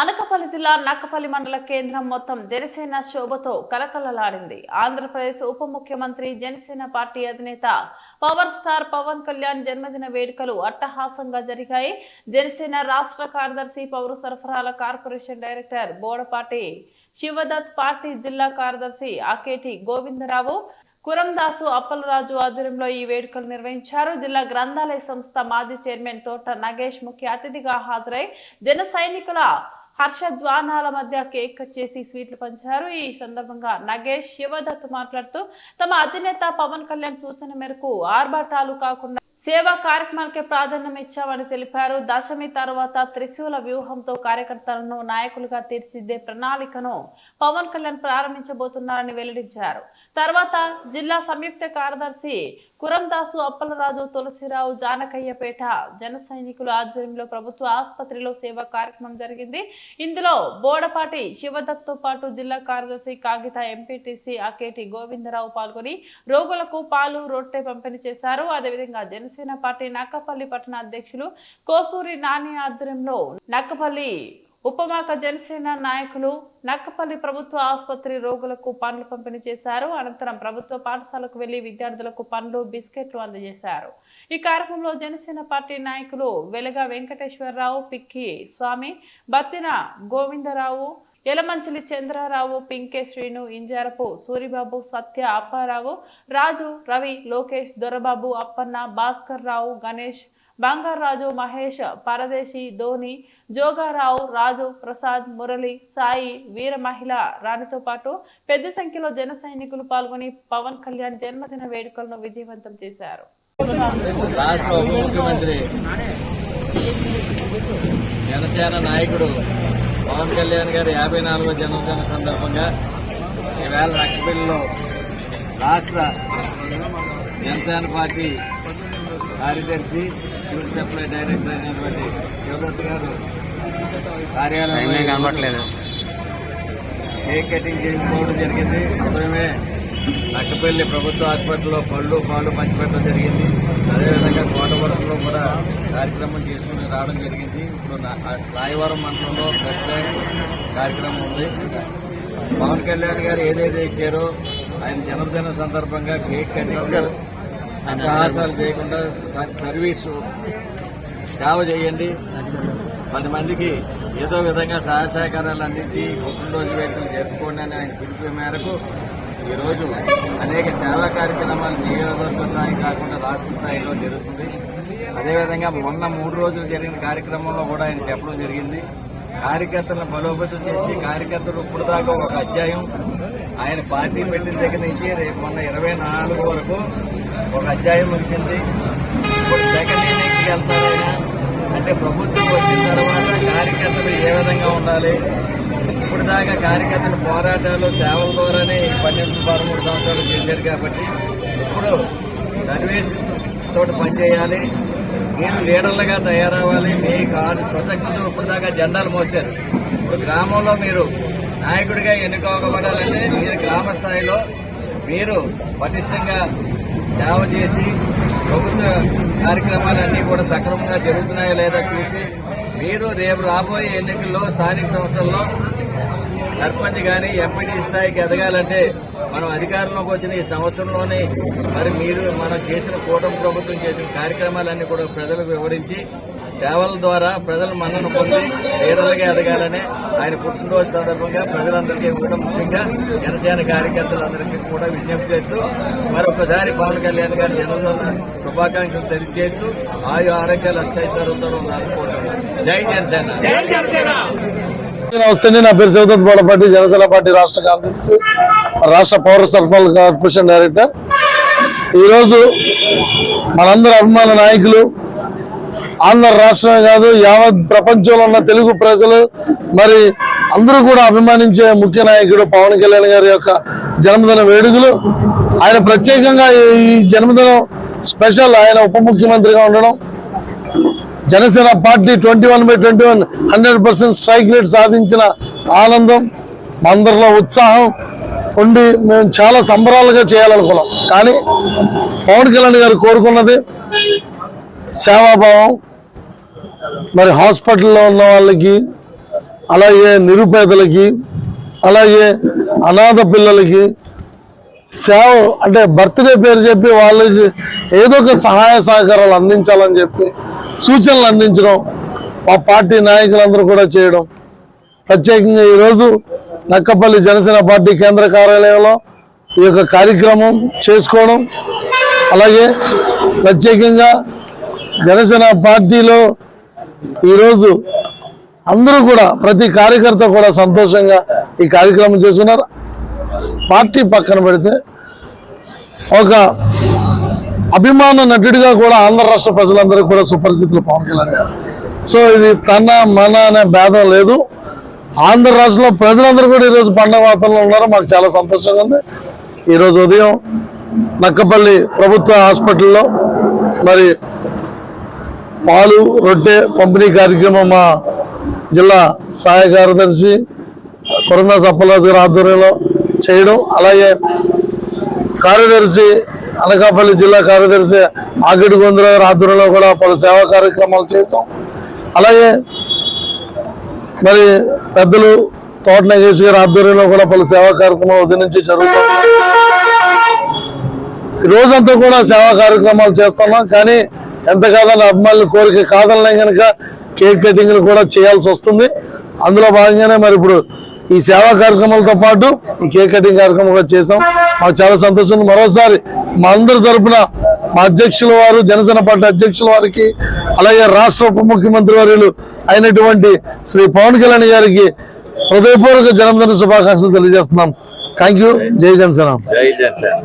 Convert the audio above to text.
అనకపల్లి జిల్లా నక్కపల్లి మండల కేంద్రం మొత్తం జనసేన శోభతో కలకలలాడింది. ఆంధ్రప్రదేశ్ ఉప ముఖ్యమంత్రి జనసేన పార్టీ అధినేత పవర్ స్టార్ పవన్ కళ్యాణ్ జన్మదిన వేడుకలు అట్టహాసంగా జరిగాయి. జనసేన రాష్ట్ర కార్యదర్శి పౌర సరఫరాల corporation director Bodapati Sivadatt party జిల్లా కార్యదర్శి ఆకేటి గోవిందరావు కురందాసు అప్పలరాజు ఆధ్వర్యంలో ఈ వేడుకలు నిర్వహించారు. జిల్లా గ్రంథాలయ సంస్థ మాజీ చైర్మన్ తోట నగేష్ ముఖ్య అతిథిగా హాజరై జన సైనికుల హర్షధ్వానాల మధ్య కేక్ కట్ చేసి స్వీట్లు పంచారు. ఈ సందర్భంగా నగేష్ శివదత్ మాట్లాడుతూ తమ అధినేత పవన్ కళ్యాణ్ సూచన మేరకు ఆర్భాటాలు కాకుండా సేవా కార్యక్రమాలకే ప్రాధాన్యం ఇచ్చామని తెలిపారు. దశమి తర్వాత త్రిశూల వ్యూహంతో కార్యకర్తలను నాయకులుగా తీర్చిదిద్దే ప్రణాళికను పవన్ కళ్యాణ్ ప్రారంభించబోతున్నారని వెల్లడించారు. తర్వాత జిల్లా సంయుక్త కార్యదర్శి కురందాసు అప్పలరాజు తులసిరావు జానకయ్యపేట జన సైనికుల ఆధ్వర్యంలో ప్రభుత్వ ఆసుపత్రిలో సేవా కార్యక్రమం జరిగింది. ఇందులో బోడపాటి శివదత్తో పాటు జిల్లా కార్యదర్శి కాగిత ఎంపీటీసీ అకేటి గోవిందరావు పాల్గొని రోగులకు పాలు రొట్టె పంపిణీ చేశారు. అదేవిధంగా జనసేన పార్టీ నక్కపల్లి పట్టణ అధ్యక్షులు కోసూరి నాని ఆధ్వర్యంలో నక్కపల్లి ఉపమాక జనసేన నాయకులు నక్కపల్లి ప్రభుత్వ ఆసుపత్రి రోగులకు పండ్లు పంపిణీ చేశారు. అనంతరం ప్రభుత్వ పాఠశాలకు వెళ్ళి విద్యార్థులకు పండ్లు బిస్కెట్లు అందజేశారు. ఈ కార్యక్రమంలో జనసేన పార్టీ నాయకులు వెలగ వెంకటేశ్వరరావు పిక్కి స్వామి బత్తిన గోవిందరావు యలమంచిలి చంద్రారావు పింకే శ్రీను ఇంజారపు సూరిబాబు సత్య అప్పారావు రాజు రవి లోకేష్ దొరబాబు అప్పన్న భాస్కర్ రావు గణేష్ బంగారాజు మహేష్ పరదేశి ధోని జోగారావు రాజు ప్రసాద్ మురళి సాయి వీర మహిళ రాణితో పాటు పెద్ద సంఖ్యలో జన సైనికులు పాల్గొని పవన్ కళ్యాణ్ జన్మదిన వేడుకలను విజయవంతం చేశారు. రాష్ట్ర ఉప ముఖ్యమంత్రి జనసేన నాయకుడు పవన్ కళ్యాణ్ గారి యాభై నాలుగో జన్మదిన సందర్భంగా ఈవేళ నక్కపల్లిలో రాష్ట్ర జనసేన పార్టీ కార్యదర్శి సివిల్ సప్లై డైరెక్టర్ అయినటువంటి శివదత్ గారు కార్యాలయం కనబడలేదు. కేక్ కటింగ్ చేసుకోవడం జరిగింది. ఉదయమే నక్కపల్లి ప్రభుత్వ హాస్పిటల్లో పళ్ళు పాలు పంచిపెట్టడం జరిగింది. అదేవిధంగా కార్యక్రమం చేసుకుని రావడం జరిగింది. ఇప్పుడు రాయవరం మండలంలో బ్లడ్ బ్యాంక్ కార్యక్రమం ఉంది. పవన్ కళ్యాణ్ గారు ఏదైతే ఇచ్చారో ఆయన జన్మదిన సందర్భంగా కేక్ కటింగ్ అట్టహాసాలు చేయకుండా స- సర్వీసు సేవ చేయండి. పది మందికి ఏదో విధంగా సహాయ సహకారాలు అందించి పుట్టినరోజు వేడుకలు జరుపుకోండి అని ఆయన పిలుపు మేరకు ఈరోజు అనేక సేవా కార్యక్రమాలు నియోజకవర్గ స్థాయి కాకుండా రాష్ట్ర స్థాయిలో జరుగుతుంది. అదేవిధంగా మొన్న మూడు రోజులు జరిగిన కార్యక్రమంలో కూడా ఆయన చెప్పడం జరిగింది. కార్యకర్తలను బలోపేతం చేసి కార్యకర్తలు ఇప్పుడు దాకా ఒక అధ్యాయం ఆయన పార్టీ పెట్టిన దగ్గర నుంచి రేపు మొన్న ఇరవై నాలుగు వరకు ఒక అధ్యాయం వచ్చింది ఇప్పుడు సెకండ్ ఇన్నింగ్స్కి అంటే ప్రభుత్వం వచ్చిన తర్వాత కార్యకర్తలు ఏ విధంగా ఉండాలి? ఇప్పుడు దాకా కార్యకర్తల పోరాటాలు సేవల ద్వారానే పన్నెండు పదమూడు సంవత్సరాలు చేశారు కాబట్టి ఇప్పుడు సర్వీస్ తోటి పనిచేయాలి మీరు లీడర్లుగా తయారవ్వాలి. మీ కారు స్వశక్తితో ఇప్పటిదాకా జెండాలు మోసారు ఇప్పుడు గ్రామంలో మీరు నాయకుడిగా ఎన్నుకోబడాలంటే మీరు గ్రామ స్థాయిలో మీరు పటిష్టంగా సేవ చేసి ప్రభుత్వ కార్యక్రమాలన్నీ కూడా సక్రమంగా జరుగుతున్నాయో లేదా చూసి మీరు రేపు రాబోయే ఎన్నికల్లో స్థానిక సంస్థల్లో సర్పంచ్ కానీ ఎంపీడీ స్థాయికి ఎదగాలంటే మనం అధికారంలోకి వచ్చిన ఈ సంవత్సరంలోనే మరి మీరు మనం చేసిన కూటమి ప్రభుత్వం చేసిన కార్యక్రమాలన్నీ కూడా ప్రజలకు వివరించి సేవల ద్వారా ప్రజల మన్నను పొంది లీడర్లుగా ఎదగాలని ఆయన పుట్టినరోజు సందర్భంగా ప్రజలందరికీ కూడా ముఖ్యంగా జనసేన కార్యకర్తలందరికీ కూడా విజ్ఞప్తి చేస్తూ మరొకసారి పవన్ కళ్యాణ్ గారి జన్మదిన శుభాకాంక్షలు తెలియజేస్తూ ఆయు ఆరోగ్యాలు అష్టైశ్వరంతో ఉండాలని కోరుతున్నాను. జై జనసేన. నమస్తే నా పేరు శివదత్ బోడపాటి జనసేన పార్టీ రాష్ట్ర కార్యదర్శి రాష్ట్ర పౌర సరఫరాల కార్పొరేషన్ డైరెక్టర్. ఈరోజు మనందరి అభిమాన నాయకులు ఆంధ్ర రాష్ట్రమే కాదు యావత్ ప్రపంచంలో ఉన్న తెలుగు ప్రజలు మరి అందరూ కూడా అభిమానించే ముఖ్య నాయకుడు పవన్ కళ్యాణ్ గారి యొక్క జన్మదిన వేడుకలు. ఆయన ప్రత్యేకంగా ఈ జన్మదినం స్పెషల్ ఆయన ఉప ముఖ్యమంత్రిగా ఉండడం. Janasena party twenty one by twenty one hundred percent strike rate సాధించిన ఆనందం అందరిలో ఉత్సాహం ఉండి మేము చాలా సంబరాలుగా చేయాలనుకున్నాం. కానీ పవన్ కళ్యాణ్ గారు కోరుకున్నది సేవాభావం మరి హాస్పిటల్లో ఉన్న వాళ్ళకి అలాగే నిరుపేదలకి అలాగే అనాథ పిల్లలకి సేవ అంటే బర్త్డే పేరు చెప్పి వాళ్ళకి ఏదో ఒక సహాయ సహకారాలు అందించాలని చెప్పి సూచనలు అందించడం మా పార్టీ నాయకులందరూ కూడా చేయడం. ప్రత్యేకంగా ఈరోజు నక్కపల్లి జనసేన పార్టీ కేంద్ర కార్యాలయంలో ఈ యొక్క కార్యక్రమం చేసుకోవడం. అలాగే ప్రత్యేకంగా జనసేన పార్టీలో ఈరోజు అందరూ కూడా ప్రతి కార్యకర్త కూడా సంతోషంగా ఈ కార్యక్రమం చేస్తున్నారు. పార్టీ పక్కన పెడితే ఒక అభిమాన నటుడిగా కూడా ఆంధ్ర రాష్ట్ర ప్రజలందరూ కూడా సుపరిచితులు పవన్ కళ్యాణ్ గారు. సో ఇది తన మన అనే భేదం లేదు. ఆంధ్ర రాష్ట్రంలో ప్రజలందరూ కూడా ఈరోజు పండగ వాతావరణంలో ఉన్నారు. మాకు చాలా సంతోషంగా ఉంది. ఈరోజు ఉదయం నక్కపల్లి ప్రభుత్వ హాస్పిటల్లో మరి పాలు రొట్టె పంపిణీ కార్యక్రమం మా జిల్లా సహాయ కార్యదర్శి కొరందా సప్పలాజ్ గారి ఆధ్వర్యంలో చేయడం. అలాగే కార్యదర్శి అనకాపల్లి జిల్లా కార్యదర్శి ఆగిడి గొంతుల గారి ఆధ్వర్యంలో కూడా పలు సేవా కార్యక్రమాలు చేసాం అలాగే మరి పెద్దలు తోట నగేష్ గారి ఆధ్వర్యంలో కూడా పలు సేవా కార్యక్రమాలు ఉదయం నుంచి జరుగుతాయి. ఈ రోజంతా కూడా సేవా కార్యక్రమాలు చేస్తున్నాం. కానీ ఎంత కాదని అభిమానుల కోరిక కాదనలేం కనుక కేక్ కటింగ్లు కూడా చేయాల్సి వస్తుంది. అందులో భాగంగానే మరి ఇప్పుడు ఈ సేవా కార్యక్రమాలతో పాటు ఈ కేక్ కటింగ్ కార్యక్రమం కూడా చేసాం మాకు చాలా సంతోషం. మరోసారి మా అందరి తరపున మా అధ్యక్షుల వారు జనసేన పార్టీ అధ్యక్షుల వారికి అలాగే రాష్ట్ర ఉప ముఖ్యమంత్రి వర్యులు అయినటువంటి శ్రీ పవన్ కళ్యాణ్ గారికి హృదయపూర్వక జన్మదిన శుభాకాంక్షలు తెలియజేస్తున్నాం. థ్యాంక్ యూ జై జనసేన. జై జనసేన.